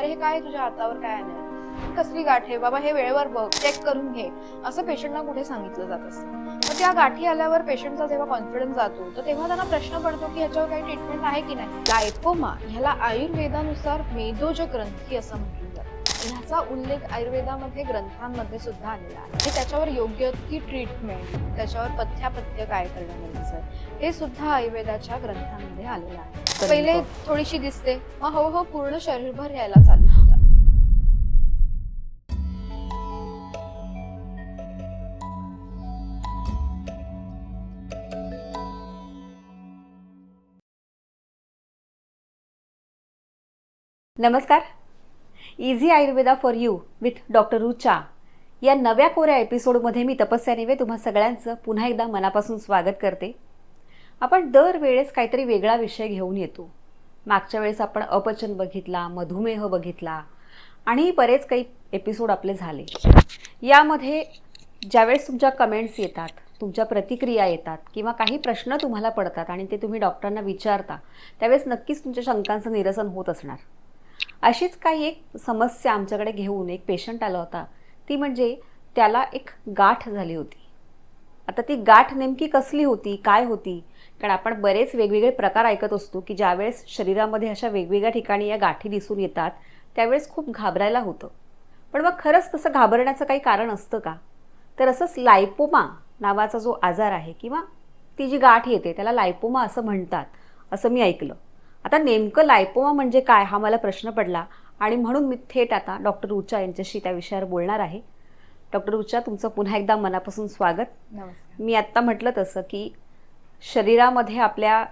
अरे हे काय तुझ्या हातावर? काय आलंय? कसली गाठ आहे? बाबा हे वेळेवर बघ चेक करून घे. असं पेशंटना कुठे सांगितलं जात असतं. मग त्या गाठी आल्यावर पेशंटचा जेव्हा कॉन्फिडन्स जातो तर तेव्हा त्यांना प्रश्न पडतो की ह्याच्यावर काही ट्रीटमेंट आहे की नाही? लायपोमा ह्याला आयुर्वेदानुसार मेदोज ग्रंथी असं म्हणतात. ह्याचा उल्लेख आयुर्वेदामध्ये ग्रंथांमध्ये सुद्धा आलेला आहे. आणि त्याच्यावर योग्य ती ट्रीटमेंट त्याच्यावर पथ्यापथ्य काय करणं गरजेचं आहे हे सुद्धा आयुर्वेदाच्या ग्रंथांमध्ये आलेलं आहे. पहिले थोडीशी दिसते. मग हळूहळू पूर्ण शरीरभर यायला चालू नमस्कार. Easy Ayurveda for you with doctor Rucha या नव्या कोऱ्या एपिसोडमध्ये मी तपस्या नेवे तुम्हा सगळ्यांचं पुन्हा एकदा मनापासून स्वागत करते. आपण दरवेळेस काहीतरी वेगळा विषय घेऊन येतो. मागच्या वेळेस आपण अपचन बघितला मधुमेह बघितला आणि बरेच काही एपिसोड आपले झाले. यामध्ये ज्यावेळेस तुमच्या कमेंट्स येतात तुमच्या प्रतिक्रिया येतात किंवा काही प्रश्न तुम्हाला पडतात आणि ते तुम्ही डॉक्टरांना विचारता त्यावेळेस नक्कीच तुमच्या शंकांचं निरसन होत असणार. अशीच काही एक समस्या आमच्याकडे घेऊन एक पेशंट आला होता. ती म्हणजे त्याला एक गाठ झाली होती. आता ती गाठ नेमकी कसली होती काय होती? कारण आपण बरेच वेगवेगळे प्रकार ऐकत असतो की ज्यावेळेस शरीरामध्ये अशा वेगवेगळ्या ठिकाणी या गाठी दिसून येतात त्यावेळेस खूप घाबरायला होतं. पण मग खरंच तसं घाबरण्याचं काही कारण असतं का? तर असंच लायपोमा नावाचा जो आजार आहे किंवा ती जी गाठ येते त्याला लायपोमा असं म्हणतात असं मी ऐकलं. आता नेमकं लायपोमा म्हणजे काय हा मला प्रश्न पडला. आणि म्हणून मी थेट आता डॉक्टर उचा यांच्याशी त्या विषयावर बोलणार आहे. डॉक्टर उचा तुमचं पुन्हा एकदा मनापासून स्वागत. मी आत्ता म्हटलं तसं की शरीरामध्ये आपल्या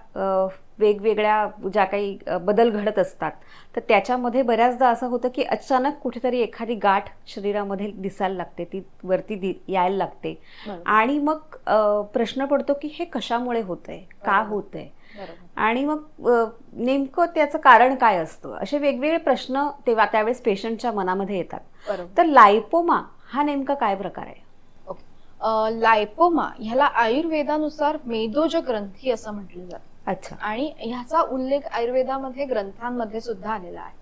वेगवेगळ्या ज्या काही बदल घडत असतात. तर त्याच्यामध्ये बऱ्याचदा असं होतं की अचानक कुठेतरी एखादी गाठ शरीरामध्ये दिसायला लागते ती वरती दि यायला लागते. आणि मग प्रश्न पडतो की हे कशामुळे होतंय? का बरोबर. होतंय? बरोबर. आणि मग नेमकं त्याचं कारण काय असतं? असे वेगवेगळे प्रश्न तेव्हा त्यावेळेस पेशंटच्या मनामध्ये येतात. तर लायपोमा हा नेमका काय प्रकार आहे? लायपोमा ह्याला आयुर्वेदानुसार मेदोज ग्रंथी असं म्हटलं जातं. अच्छा. आणि ह्याचा उल्लेख आयुर्वेदामध्ये ग्रंथांमध्ये सुद्धा आलेला आहे.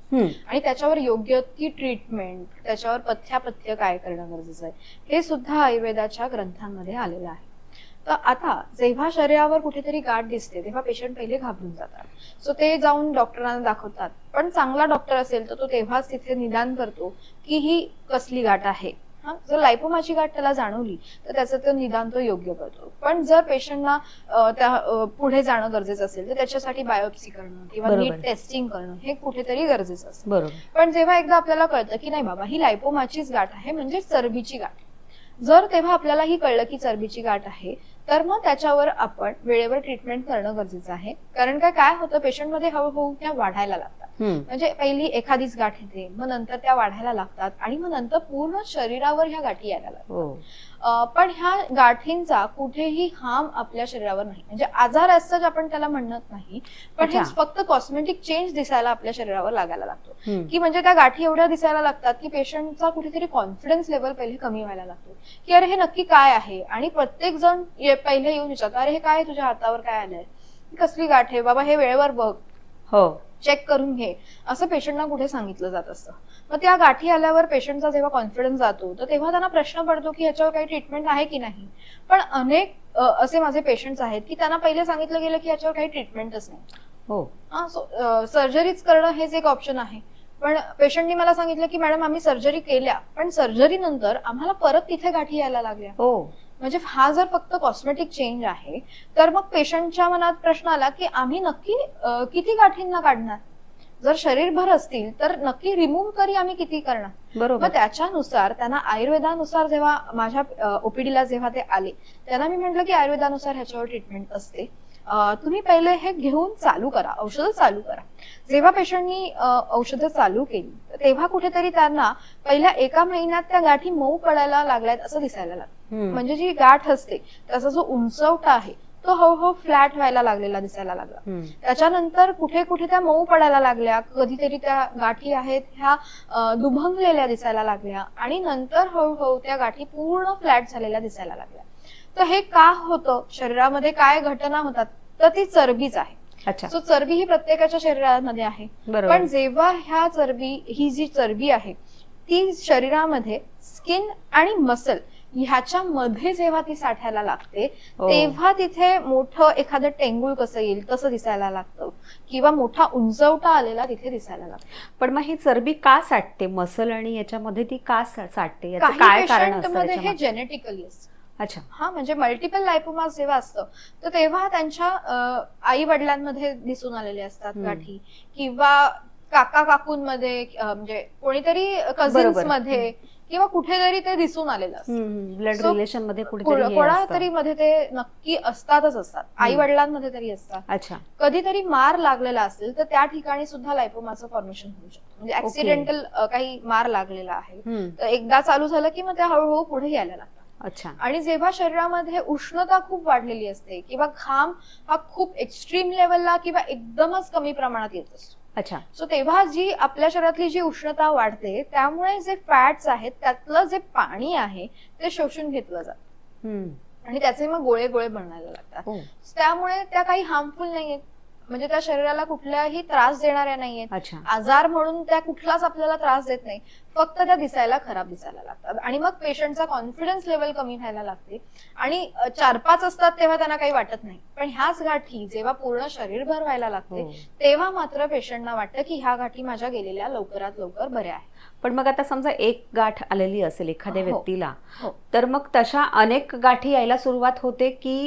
आणि त्याच्यावर योग्य ती ट्रीटमेंट त्याच्यावर पथ्यापथ्य काय करणं गरजेचं आहे हे सुद्धा आयुर्वेदाच्या ग्रंथांमध्ये आलेलं आहे. तर आता जेव्हा शरीरावर कुठेतरी गाठ दिसते तेव्हा पेशंट पहिले घाबरून जातात. सो ते जाऊन डॉक्टरांना दाखवतात. पण चांगला डॉक्टर असेल तर तो तेव्हाच तिथे निदान करतो की ही कसली गाठ आहे. जर लायपोमाची गाठ त्याला जाणवली तर त्याचं तो निदान तो योग्य करतो. पण जर पेशंटना त्या पुढे जाणं गरजेचं असेल तर त्याच्यासाठी बायोप्सी करणं किंवा. नीट टेस्टिंग करणं हे कुठेतरी गरजेचं असतं. पण जेव्हा एकदा आपल्याला कळतं की नाही बाबा ही लायपोमाचीच गाठ आहे म्हणजे चरबीची गाठ. जर तेव्हा आपल्याला ही कळलं की चरबीची गाठ आहे तर मग त्याच्यावर आपण वेळेवर ट्रीटमेंट करणं गरजेचं आहे. कारण काय काय होतं पेशंटमध्ये हळूहळू त्या वाढायला लागतात. म्हणजे पहिली एखादीच गाठ येते मग नंतर त्या वाढायला लागतात आणि मग नंतर पूर्ण शरीरावर ह्या गाठी यायला लागतात. हो. पण ह्या गाठींचा कुठेही हार्म आपल्या शरीरावर नाही. म्हणजे आजार असं आपण त्याला म्हणत नाही पण हे. फक्त कॉस्मेटिक चेंज दिसायला आपल्या शरीरावर लागायला लागतो. की म्हणजे त्या गाठी एवढ्या दिसायला लागतात की पेशंटचा कुठेतरी कॉन्फिडन्स लेवल पहिले कमी व्हायला लागतो. की अरे हे नक्की काय आहे? आणि प्रत्येक जण पहिले येऊन विचारतो अरे हे काय तुझ्या हातावर काय आलंय? ही कसली गाठ आहे? बाबा हे वेळेवर बघ. हो. चेक करून घे. असं पेशंटना कुठे सांगितलं जात असतं? मग त्या गाठी आल्यावर पेशंटचा जेव्हा कॉन्फिडन्स जातो तर तेव्हा त्यांना प्रश्न पडतो की ह्याच्यावर काही ट्रीटमेंट आहे की नाही? पण अनेक असे माझे पेशंट्स आहेत की त्यांना पहिले सांगितलं गेलं की ह्याच्यावर काही ट्रीटमेंटच नाही. हो. सर्जरीच करणं हेच एक ऑप्शन आहे. पण पेशंटनी मला सांगितलं की मॅडम आम्ही सर्जरी केल्या पण सर्जरी नंतर आम्हाला परत तिथे गाठी यायला लागल्या. हो. म्हणजे हा जर फक्त कॉस्मेटिक चेंज आहे तर मग पेशंटच्या मनात प्रश्न आला की आम्ही नक्की किती गाठींना काढणार? जर शरीरभर असतील तर नक्की रिमूव्ह करी आम्ही किती करणार? मग बरोबर त्याच्यानुसार त्यांना आयुर्वेदानुसार जेव्हा माझ्या ओपीडीला जेव्हा ते आले त्यांना मी म्हटलं की आयुर्वेदानुसार ह्याच्यावर ट्रीटमेंट असते. तुम्ही पहिले हे घेऊन चालू करा औषधं चालू करा. जेव्हा पेशंटनी औषधं चालू केली तेव्हा कुठेतरी त्यांना पहिल्या एका महिन्यात त्या गाठी मऊ पडायला लागल्यात असं दिसायला हम्म. म्हणजे जी गाठ असते त्याचा जो उंचवटा आहे तो हळूहळू फ्लॅट व्हायला लागलेला दिसायला लागला. त्याच्यानंतर कुठे कुठे त्या मऊ पडायला लागल्या कधीतरी त्या गाठी आहेत ह्या दुभंगलेल्या दिसायला लागल्या आणि नंतर हळूहळू त्या गाठी पूर्ण फ्लॅट झालेल्या दिसायला लागल्या. तर हे का होतं? शरीरामध्ये काय घटना होतात? तर ती चरबीच आहे. अच्छा. सो चरबी ही प्रत्येकाच्या शरीरामध्ये आहे. पण जेव्हा ह्या चरबी ही जी चरबी आहे ती शरीरामध्ये स्किन आणि मसल ह्याच्यामध्ये जेव्हा ती साठायला लागते हो. तेव्हा तिथे मोठं एखादं टेंगुळ कसं येईल तसं दिसायला लागतं किंवा मोठा उंचवटा आलेला तिथे दिसायला लागतो पण मग ही चरबी का साठते मसल आणि याच्यामध्ये ती का साठते काय कारण हे? जेनेटिकली असतं अच्छा हा म्हणजे मल्टिपल लायपोमास जेव्हा असतं तर तेव्हा त्यांच्या आई वडिलांमध्ये दिसून आलेले असतात. गाठी किंवा काका काकूंमध्ये म्हणजे कोणीतरी कझिन्स. मध्ये किंवा कुठेतरी ते दिसून आलेलं ब्लड रिलेशनमध्ये कोणातरी. मध्ये ते नक्की असतातच असतात. आई वडिलांमध्ये तरी असतात. अच्छा. कधीतरी मार लागलेला असेल तर त्या ठिकाणी सुद्धा लायपोमाचं फॉर्मेशन होऊ शकतं. म्हणजे. ऍक्सिडेंटल काही मार लागलेला आहे. तर एकदा चालू झालं की मग ते हळूहळू पुढे यायला लागतात. अच्छा. आणि जेव्हा शरीरामध्ये उष्णता खूप वाढलेली असते किंवा घाम हा खूप एक्स्ट्रीम लेवलला किंवा एकदमच कमी प्रमाणात येत असतो. अच्छा. सो तेव्हा जी आपल्या शरीरातली जी उष्णता वाढते त्यामुळे जे फॅट्स आहेत त्यातलं जे पाणी आहे ते शोषून घेतलं जातं. आणि त्याचे मग गोळे गोळे बनायला लागतात. हो. त्यामुळे त्या काही हार्मफुल नाहीयेत. म्हणजे त्या शरीराला कुठलाही त्रास देणाऱ्या नाहीयेत. अच्छा. आजार म्हणून त्या कुठलाच आपल्याला त्रास देत नाही. फक्त त्या दिसायला खराब दिसायला लागतात आणि मग पेशंटचा कॉन्फिडन्स लेवल कमी व्हायला लागते आणि चार पाच असतात तेव्हा त्यांना काही वाटत नाही पण ह्याच गाठी जेव्हा पूर्ण शरीरभर व्हायला लागते हो. तेव्हा मात्र पेशंटना वाटतं की ह्या गाठी माझ्या गेलेल्या लवकरात लवकर बऱ्या आहेत पण मग आता समजा एक गाठ आलेली असेल एखाद्या हो. व्यक्तीला हो. तर मग तशा अनेक गाठी यायला सुरुवात होते की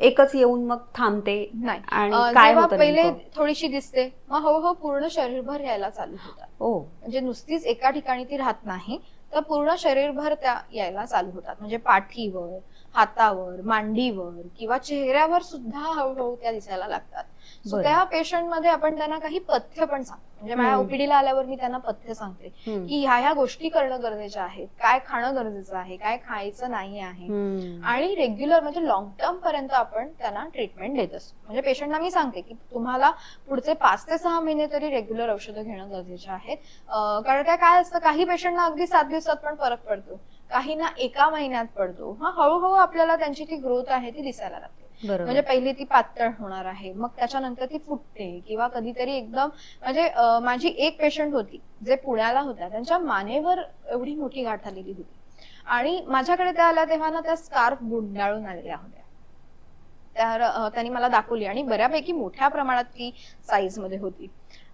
एकच येऊन मग थांबते नाही आणि काय पहिले? थोडीशी दिसते मग हळूहळू पूर्ण शरीरभर यायला चालू होतात ओ म्हणजे नुसतीच एका ठिकाणी ती राहत नाही तर पूर्ण शरीरभर त्या यायला चालू होतात. म्हणजे पाठीवर हातावर मांडीवर किंवा चेहऱ्यावर सुद्धा हळूहळू त्या दिसायला लागतात बरं. त्या पेशंटमध्ये आपण त्यांना काही पथ्य पण सांगतो म्हणजे माझ्या. ओपीडीला आल्यावर मी त्यांना पथ्य सांगते. की ह्या ह्या गोष्टी करणं गरजेच्या आहेत काय खाणं गरजेचं आहे काय खायचं नाही आहे. आणि रेग्युलर म्हणजे लॉंग टर्म पर्यंत आपण त्यांना ट्रीटमेंट देत असतो म्हणजे पेशंटला मी सांगते की तुम्हाला पुढचे पाच ते सहा महिने तरी रेग्युलर औषधं घेणं गरजेचे आहेत अं, कारण काय काय असतं काही पेशंटना अगदी सात दिवसात पण फरक पडतो काहींना एका महिन्यात पडतो. हा हळूहळू आपल्याला त्यांची ती ग्रोथ आहे ती दिसायला लागते. म्हणजे पहिली ती पातळ होणार आहे. मग त्याच्यानंतर ती फुटते किंवा कधीतरी एकदम म्हणजे माझी एक पेशंट होती जे पुण्याला होत्या त्यांच्या मानेवर एवढी मोठी गाठ आलेली होती. आणि माझ्याकडे त्या आल्या तेव्हा ना त्या स्कार्फ गुंडाळून आलेल्या होत्या. तर त्यांनी मला दाखवली आणि बऱ्यापैकी मोठ्या प्रमाणात ती साईजमध्ये होती.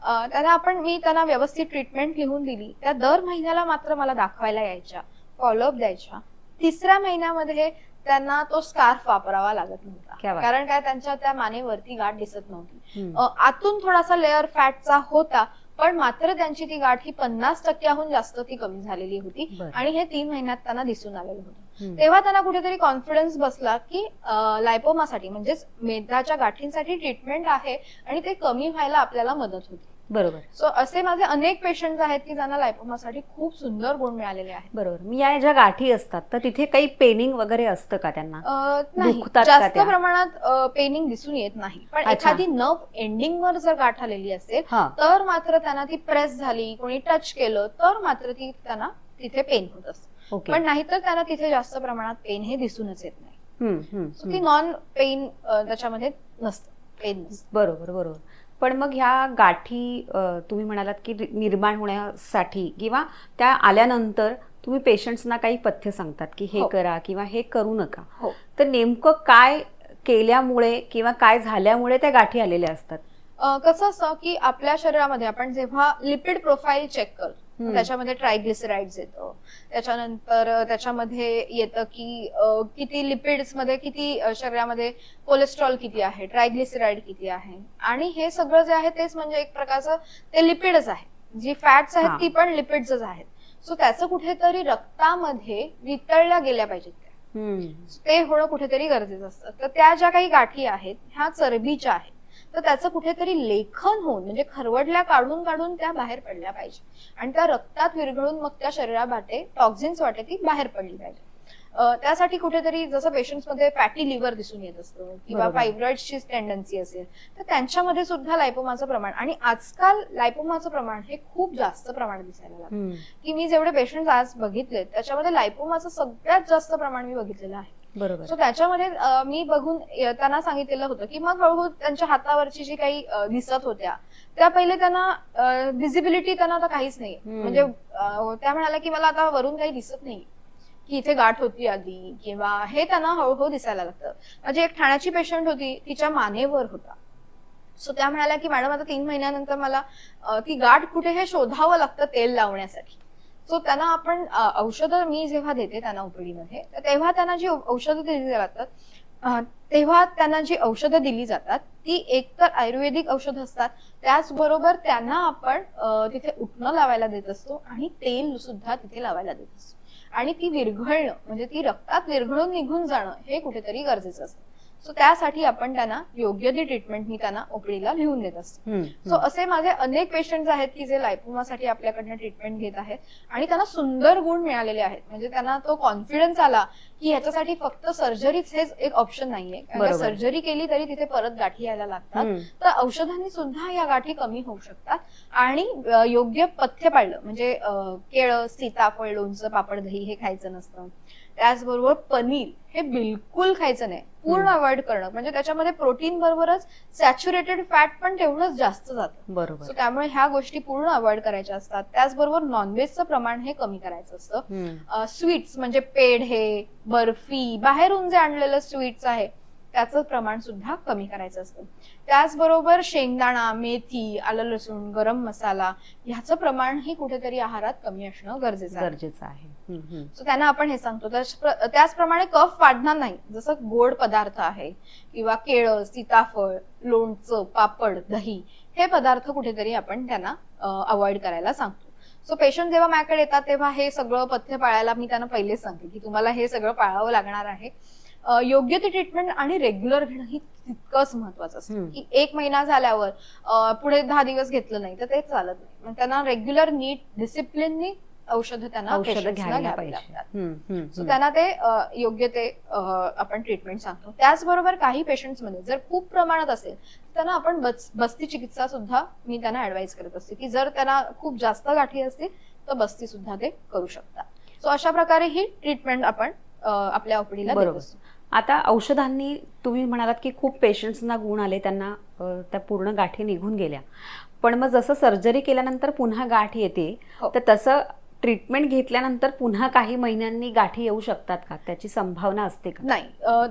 अं, त्याला आपण मी त्यांना व्यवस्थित ट्रीटमेंट लिहून दिली. त्या दर महिन्याला मात्र मला दाखवायला यायच्या. फॉलोअप द्यायच्या. तिसऱ्या महिन्यामध्ये त्यांना तो स्कार्फ वापरावा लागत नव्हता. कारण काय? त्यांच्या त्या मानेवरती गाठ दिसत नव्हती. आतून थोडासा लेअर फॅटचा होता पण मात्र त्यांची ती गाठ ही पन्नास टक्क्याहून जास्त ती कमी झालेली होती. आणि हे तीन महिन्यात त्यांना दिसून आलेलं होतं. तेव्हा त्यांना कुठेतरी कॉन्फिडन्स बसला की लायपोमासाठी म्हणजेच मेदाच्या गाठींसाठी ट्रीटमेंट आहे आणि ते कमी व्हायला आपल्याला मदत होते. बरोबर. सो असे माझे अनेक पेशंट आहेत की ज्यांना लायपोमासाठी खूप सुंदर गुण मिळालेले आहेत. बरोबर. मी या ज्या गाठी असतात तर तिथे काही पेनिंग वगैरे असतं का त्यांना? नाही. जास्त? प्रमाणात पेनिंग दिसून येत नाही. पण. एखादी नर्व एंडिंग वर जर गाठ आलेली असेल तर मात्र त्यांना ती प्रेस झाली कोणी टच केलं तर मात्र ती त्यांना तिथे पेन होत असते. पण नाहीतर त्यांना तिथे जास्त प्रमाणात पेन हे दिसूनच येत नाही. ती. नॉन पेन त्याच्यामध्ये नसतं. पेन बरोबर बरोबर. पण मग ह्या गाठी तुम्ही म्हणालात की निर्माण होण्यासाठी किंवा त्या आल्यानंतर तुम्ही पेशंट्सना काही पथ्य सांगतात की हे हो. करा किंवा हे करू नका हो तर नेमकं काय केल्यामुळे किंवा काय झाल्यामुळे त्या गाठी आलेल्या असतात कसं असतं की आपल्या शरीरामध्ये आपण जेव्हा लिपिड प्रोफाईल चेक करतो. त्याच्यामध्ये ट्रायग्लिसराइड्स येतं. त्याच्यानंतर त्याच्यामध्ये येतं की किती लिपिड्समध्ये किती शरीरामध्ये कोलेस्ट्रॉल किती आहे ट्रायग्लिसराइड किती आहे. आणि हे सगळं जे आहे तेच म्हणजे एक प्रकारचं ते लिपिडच आहे. जी फॅट्स. आहेत ती पण लिपिड्सच आहेत. सो त्याचं कुठेतरी रक्तामध्ये वितळल्या गेल्या पाहिजेत त्या. ते होणं कुठेतरी गरजेचं असतं. तर त्या ज्या काही गाठी आहेत ह्या चरबीच्या आहेत. तर त्याचं कुठेतरी लेखन होऊन म्हणजे खरवडल्या काढून काढून त्या बाहेर पडल्या पाहिजे आणि त्या रक्तात विरघळून मग त्या शरीराबाटे टॉक्झिन्स वाटे ती बाहेर पडली पाहिजे त्यासाठी कुठेतरी जसं पेशंट्समध्ये फॅटी लिव्हर दिसून येत असतं किंवा. फायब्रॉइडची टेंडन्सी असेल तर त्यांच्यामध्ये सुद्धा लायपोमाचं प्रमाण आणि आजकाल लायपोमाचं प्रमाण हे खूप जास्त प्रमाणात दिसायला हम्म. की मी जेवढे पेशंट आज बघितले त्याच्यामध्ये लायपोमाचं सगळ्यात जास्त प्रमाण मी बघितलेलं आहे बरोबर. सो त्याच्यामध्ये मी बघून त्यांना सांगितलेलं होतं की मग हळूहळू त्यांच्या हातावरची जी काही दिसत होत्या त्या पहिले त्यांना व्हिजिबिलिटी त्यांना आता काहीच नाही. म्हणजे त्या म्हणाल्या की मला आता वरून काही दिसत नाही की इथे गाठ होती आधी किंवा हे त्यांना हळूहळू दिसायला लागतं. माझी एक ठाण्याची पेशंट होती तिच्या मानेवर होता. सो त्या म्हणाल्या की मॅडम आता तीन महिन्यानंतर मला ती गाठ कुठे हे शोधावं लागतं तेल लावण्यासाठी. सो त्यांना आपण औषधं मी जेव्हा देते त्यांना ओपीडीमध्ये तर तेव्हा त्यांना जी औषधं दिली जातात तेव्हा त्यांना जी औषधं दिली जातात ती एकतर आयुर्वेदिक औषधं असतात त्याचबरोबर त्यांना आपण तिथे उठणं लावायला देत असतो आणि तेल सुद्धा तिथे लावायला देत असतो. आणि ती विरघळणं म्हणजे ती रक्तात विरघळून निघून जाणं हे कुठेतरी गरजेचं असतं. सो त्यासाठी आपण त्यांना योग्य ती ट्रीटमेंट मी त्यांना ओपीडीला लिहून देत असते. सो असे माझे अनेक पेशंट आहेत की जे लायपोमासाठी आपल्याकडनं ट्रीटमेंट घेत आहेत आणि त्यांना सुंदर गुण मिळालेले आहेत. म्हणजे त्यांना तो कॉन्फिडन्स आला की ह्याच्यासाठी फक्त सर्जरीच हेच एक ऑप्शन नाहीये. सर्जरी केली तरी तिथे परत गाठी यायला लागतात. तर औषधांनी सुद्धा या गाठी कमी होऊ शकतात. आणि योग्य पथ्य पाळलं. म्हणजे केळं सीताफळ लोणचं पापड दही हे खायचं नसतं. त्याचबरोबर पनीर हे बिलकुल खायचं नाही. पूर्ण. अवॉइड करणं. म्हणजे त्याच्यामध्ये प्रोटीन बरोबरच सॅच्युरेटेड फॅट पण तेवढंच जास्त जातं. बरोबर. सो त्यामुळे ह्या गोष्टी पूर्ण अवॉइड करायच्या असतात. त्याचबरोबर नॉनव्हेजचं प्रमाण हे कमी करायचं असतं. स्वीट्स म्हणजे पेढे बर्फी बाहेरून जे आणलेलं स्वीट्स आहे त्याचं प्रमाण सुद्धा कमी करायचं असतं. त्याचबरोबर शेंगदाणा मेथी आलं लसूण गरम मसाला ह्याचं प्रमाणही कुठेतरी आहारात कमी असणं गरजेचं गरजेचं आहे. सो त्यांना आपण हे सांगतो. त्याच प्र- त्याचप्रमाणे कफ वाढणार नाही. जसं गोड पदार्थ आहे किंवा केळं सीताफळ लोणचं पापड दही हे पदार्थ कुठेतरी आपण त्यांना अवॉइड करायला सांगतो. सो पेशंट जेव्हा माझ्याकडे येतात तेव्हा हे सगळं पथ्य पाळायला मी त्यांना पहिलेच सांगते की तुम्हाला हे सगळं पाळावं लागणार आहे. योग्य ती ट्रीटमेंट आणि रेग्युलर घेणं ही तितकंच महत्वाचं असतं. की एक महिना झाल्यावर पुढे दहा दिवस घेतलं नाही तर ते चालत नाही. मग त्यांना रेग्युलर नीट डिसिप्लिननी औषधं त्यांना घ्यायला लागतात. सो. त्यांना ते योग्य ते आपण ट्रीटमेंट सांगतो. त्याचबरोबर काही पेशंट्समध्ये जर खूप प्रमाणात असेल तर त्यांना आपण बस- बस्ती चिकित्सा सुद्धा मी त्यांना ऍडवाइस करत असते की जर त्यांना खूप जास्त गाठी असतील तर बस्ती सुद्धा ते करू शकतात. सो अशा प्रकारे ही ट्रीटमेंट आपण आपल्या ओपीडीला देत. असतो. आता औषधांनी तुम्ही म्हणालात की खूप पेशंट्सना गुण आले त्यांना त्या पूर्ण गाठी निघून गेल्या. पण मग जसं सर्जरी केल्यानंतर पुन्हा गाठ येते हो. तर तसं ट्रीटमेंट घेतल्यानंतर पुन्हा काही महिन्यांनी गाठी येऊ शकतात का? त्याची संभावना असते का? नाही.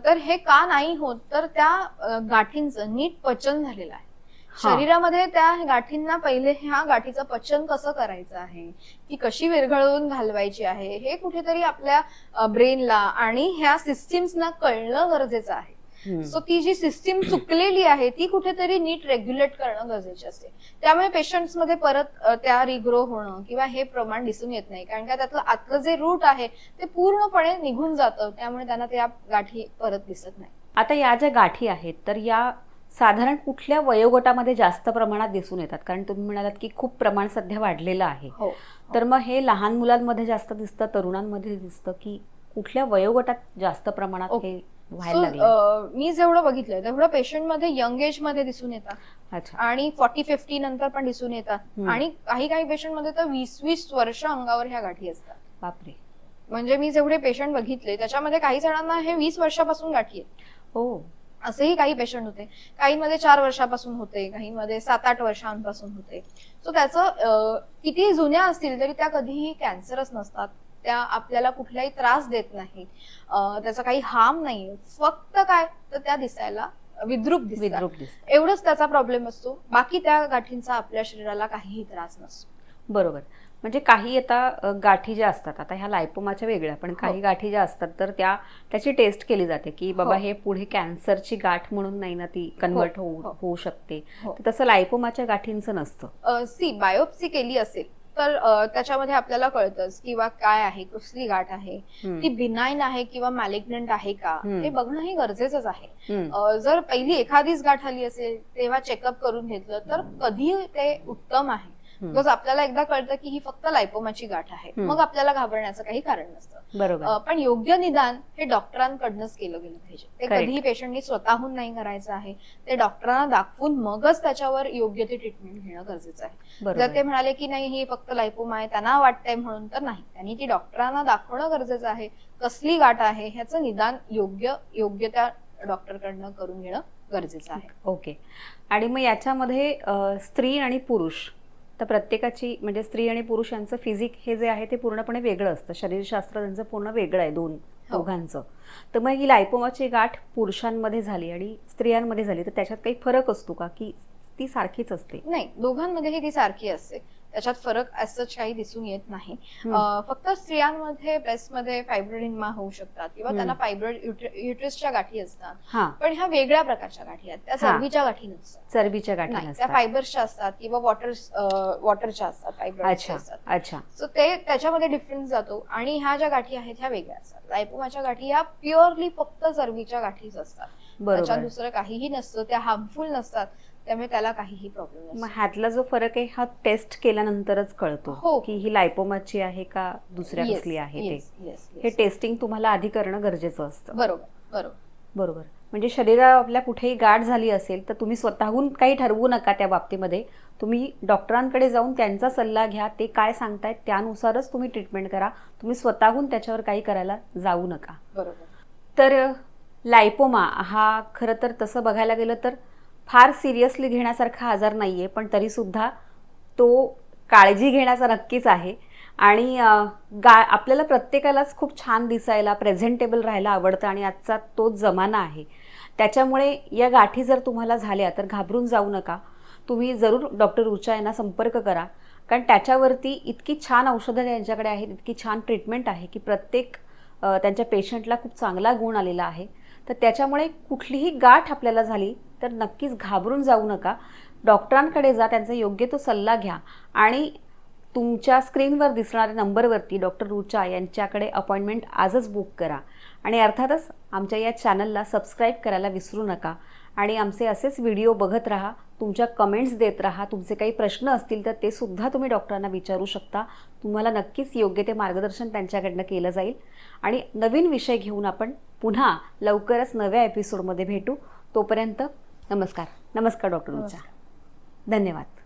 तर हे का नाही होत? तर त्या गाठींचं नीट पचन झालेलं आहे. शरीरामध्ये त्या गाठींना पहिले ह्या गाठीचं पचन कसं करायचं आहे? ती कशी विरघळवून घालवायची आहे? हे कुठेतरी आपल्या ब्रेनला आणि ह्या सिस्टीम्सना कळणं गरजेचं आहे. सो ती जी सिस्टीम चुकलेली आहे ती कुठेतरी नीट रेग्युलेट करणं गरजेचे असते. त्यामुळे पेशंट्समध्ये परत त्या रिग्रो होणं किंवा हे प्रमाण दिसून येत नाही. कारण का त्यातलं आतलं जे रूट आहे ते पूर्णपणे निघून जातं. त्यामुळे त्यांना त्या गाठी परत दिसत नाही. आता या ज्या गाठी आहेत तर या साधारण कुठल्या वयोगटामध्ये जास्त प्रमाणात दिसून येतात? कारण तुम्ही म्हणालात की खूप प्रमाण सध्या वाढलेलं आहे. हो. तर मग हे लहान मुलांमध्ये जास्त दिसतं तरुणांमध्ये दिसतं की कुठल्या वयोगटात जास्त प्रमाणात हे व्हायला लागले मी जेवढं बघितलंय तेवढं पेशंटमध्ये यंग एजमध्ये दिसून येतात. अच्छा. आणि फॉर्टी फिफ्टी नंतर पण दिसून येतात. आणि काही काही पेशंटमध्ये तर वीस वीस वर्ष अंगावर ह्या गाठी असतात. बापरे. म्हणजे मी जेवढे पेशंट बघितले त्याच्यामध्ये काही जणांना हे वीस वर्षापासून गाठी आहेत. हो. असेही काही पेशंट होते. काहींमध्ये चार वर्षापासून होते काहींमध्ये सात आठ वर्षांपासून होते. सो त्याचं किती जुन्या असतील तरी त्या कधीही कॅन्सरच नसतात. त्या आपल्याला कुठलाही त्रास देत नाही त्याचा काही हार्म नाही फक्त काय? तर त्या दिसायला विद्रूप दिसतात. विद्रूप एवढंच त्याचा प्रॉब्लेम असतो. बाकी त्या गाठींचा आपल्या शरीराला काहीही त्रास नसतो. बरोबर म्हणजे काही आता गाठी ज्या असतात आता ह्या लायपोमाच्या वेगळ्या पण काही गाठी ज्या असतात तर त्या त्याची टेस्ट केली जाते की बाबा हो. हे पुढे कॅन्सरची गाठ म्हणून नाही ना ती कन्वर्ट हो, होऊ हो. होऊ शकते हो. तर तसं लायपोमाच्या गाठींचं नसतं सी बायोप्सी केली असेल तर त्याच्यामध्ये आपल्याला कळतंच किंवा काय आहे कसली गाठ आहे. ती बिनाईन आहे किंवा मॅलिग्नंट आहे का. हे बघणं ही गरजेचंच आहे जर पहिली एखादीच गाठ आली असेल तेव्हा चेकअप करून घेतलं तर कधी ते उत्तम आहे. बिकॉज आपल्याला एकदा कळतं की ही फक्त लायपोमाची गाठ आहे. मग आपल्याला घाबरण्याचं काही कारण नसतं. बरोबर. पण योग्य निदान हे डॉक्टरांकडनंच केलं गेलं पाहिजे. ते. कधीही पेशंटनी स्वतःहून नाही करायचं आहे. ते डॉक्टरांना दाखवून मगच त्याच्यावर योग्य ते ट्रीटमेंट घेणं गरजेचं आहे. जर ते म्हणाले की नाही ही फक्त लायपोमा आहे त्यांना वाटतंय म्हणून तर नाही. त्यांनी ती डॉक्टरांना दाखवणं गरजेचं आहे. कसली गाठ आहे ह्याचं निदान योग्य योग्य त्या डॉक्टरकडनं करून घेणं गरजेचं आहे. ओके. आणि मग याच्यामध्ये स्त्री आणि पुरुष तर प्रत्येकाची म्हणजे स्त्री आणि पुरुष यांचं फिजिक हे जे आहे ते पूर्णपणे वेगळं असतं. शरीरशास्त्र त्यांचं पूर्ण वेगळं आहे दोन हो. दोघांचं तर मग ही लायपोमाची गाठ पुरुषांमध्ये झाली आणि स्त्रियांमध्ये झाली. तर त्याच्यात काही फरक असतो का? की ती सारखीच असते? नाही दोघांमध्येही ती सारखी असते. त्याच्यात फरक असंच काही दिसून येत नाही. फक्त स्त्रियांमध्ये ब्रेस्टमध्ये फायब्रोइडमा होऊ शकतात किंवा. त्यांना फायब्रोइड युट्रसच्या गाठी असतात. पण ह्या वेगळ्या प्रकारच्या गाठी आहेत. त्या. चरबीच्या गाठी नसतात. चरबीच्या गाठी त्या फायबर्सच्या असतात किंवा वॉटर वॉटरच्या असतात फायब्रोइडच्या असतात. अच्छा. सो ते त्याच्यामध्ये डिफरन्स जातो आणि ह्या ज्या गाठी आहेत ह्या वेगळ्या असतात. लायपोमाच्या गाठी ह्या प्युअरली फक्त चरबीच्या गाठीच असतात. त्याच्यात दुसरं काहीही नसतं त्या हार्मफुल नसतात. त्यामुळे त्याला काहीही प्रॉब्लेम मग ह्यातला जो फरक आहे हा टेस्ट केल्यानंतरच कळतो हो. की ही लायपोमाची आहे का दुसऱ्या Yes, कसली आहे ते. yes, yes, yes. हे टेस्टिंग तुम्हाला आधी करणं गरजेचं असतं. बरोबर बरोबर. बरोबर. म्हणजे शरीराला आपल्या कुठेही गाठ झाली असेल तर तुम्ही स्वतःहून काही ठरवू नका त्या बाबतीमध्ये. तुम्ही डॉक्टरांकडे जाऊन त्यांचा सल्ला घ्या ते काय सांगतायत त्यानुसारच तुम्ही ट्रीटमेंट करा. तुम्ही स्वतःहून त्याच्यावर काही करायला जाऊ नका. बरोबर. तर लायपोमा हा खरं तर तसं बघायला गेलं तर फार सिरियसली घेण्यासारखा आजार नाही आहे पण तरीसुद्धा तो काळजी घेण्याचा नक्कीच आहे. आणि गा आपल्याला प्रत्येकालाच खूप छान दिसायला प्रेझेंटेबल राहायला आवडतं आणि आजचा तोच जमाना आहे. त्याच्यामुळे या गाठी जर तुम्हाला झाल्या तर घाबरून जाऊ नका. तुम्ही जरूर डॉक्टर रुचा यांना संपर्क करा. कारण त्याच्यावरती इतकी छान औषधं त्यांच्याकडे आहेत इतकी छान ट्रीटमेंट आहे की प्रत्येक त्यांच्या पेशंटला खूप चांगला गुण आलेला आहे. तर त्याच्यामुळे कुठलीही गाठ आपल्याला झाली तर नक्कीच घाबरून जाऊ नका. डॉक्टरांकडे जा त्यांचा योग्य तो सल्ला घ्या. आणि तुमच्या स्क्रीनवर दिसणाऱ्या नंबरवरती डॉक्टर रुचा यांच्याकडे अपॉइंटमेंट आजच बुक करा. आणि अर्थातच आमच्या या चॅनलला सबस्क्राईब करायला विसरू नका. आणि आमचे असेच व्हिडिओ बघत राहा. तुमच्या कमेंट्स देत राहा. तुमचे काही प्रश्न असतील तर ते सुद्धा तुम्ही डॉक्टरांना विचारू शकता. तुम्हाला नक्कीच योग्य ते मार्गदर्शन त्यांच्याकडनं केलं जाईल. आणि नवीन विषय घेऊन आपण पुन्हा लवकरच नव्या एपिसोडमध्ये भेटू. तोपर्यंत नमस्कार. नमस्कार डॉक्टर. धन्यवाद.